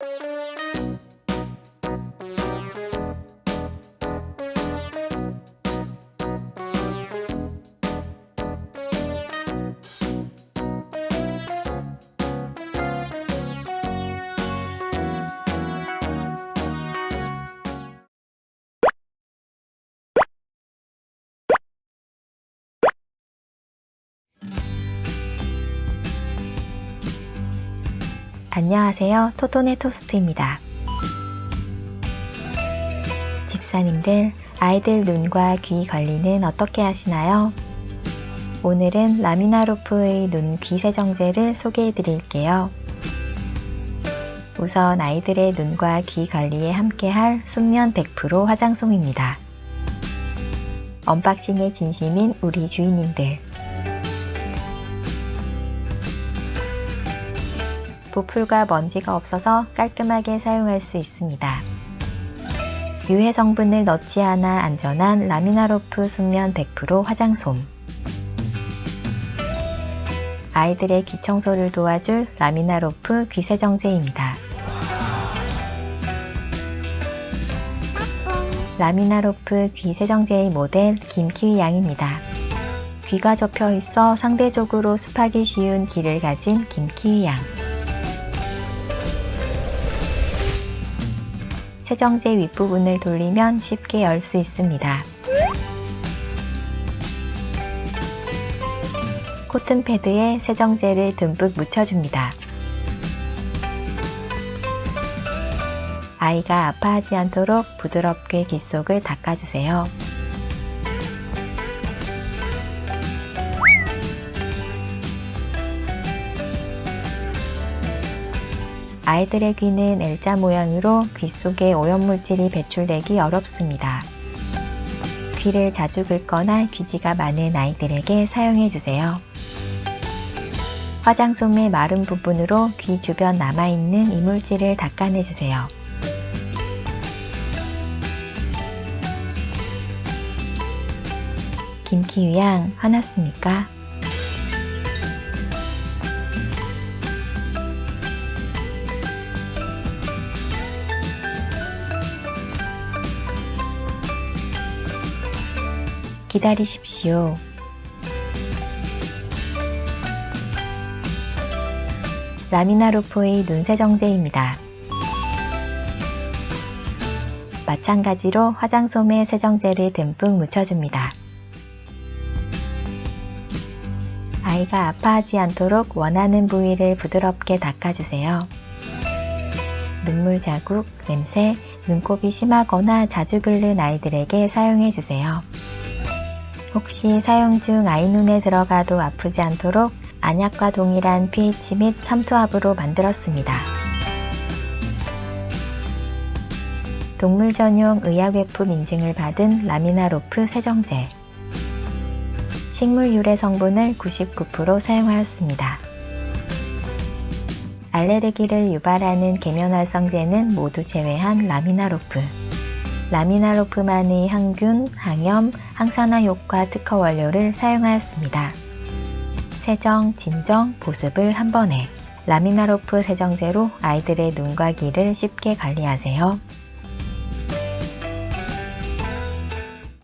you 안녕하세요. 토토네 토스트입니다. 집사님들, 아이들 눈과 귀 관리는 어떻게 하시나요? 오늘은 라미나로프의 눈 귀 세정제를 소개해 드릴게요. 우선 아이들의 눈과 귀 관리에 함께할 순면 100% 화장솜입니다. 언박싱의 진심인 우리 주인님들. 보풀과 먼지가 없어서 깔끔하게 사용할 수 있습니다. 유해 성분을 넣지 않아 안전한 라미나로프 순면 100% 화장솜. 아이들의 귀 청소를 도와줄 라미나로프 귀 세정제입니다. 라미나로프 귀 세정제의 모델 김키위 양입니다. 귀가 접혀 있어 상대적으로 습하기 쉬운 귀를 가진 김키위 양. 세정제 윗부분을 돌리면 쉽게 열 수 있습니다. 코튼 패드에 세정제를 듬뿍 묻혀줍니다. 아이가 아파하지 않도록 부드럽게 귀 속을 닦아주세요. 아이들의 귀는 L자 모양으로 귀 속에 오염물질이 배출되기 어렵습니다. 귀를 자주 긁거나 귀지가 많은 아이들에게 사용해 주세요. 화장솜의 마른 부분으로 귀 주변 남아있는 이물질을 닦아내 주세요. 김키위양 화났습니까? 기다리십시오. 라미나로프의 눈세정제입니다. 마찬가지로 화장솜에 세정제를 듬뿍 묻혀줍니다. 아이가 아파하지 않도록 원하는 부위를 부드럽게 닦아주세요. 눈물 자국, 냄새, 눈곱이 심하거나 자주 긁는 아이들에게 사용해주세요. 혹시 사용 중 아이 눈에 들어가도 아프지 않도록 안약과 동일한 pH 및 삼투압으로 만들었습니다. 동물 전용 의약외품 인증을 받은 라미나로프 세정제. 식물 유래 성분을 99% 사용하였습니다. 알레르기를 유발하는 계면활성제는 모두 제외한 라미나로프. 라미나로프만의 항균, 항염, 항산화 효과 특허 원료를 사용하였습니다. 세정, 진정, 보습을 한 번에 라미나로프 세정제로 아이들의 눈과 귀를 쉽게 관리하세요.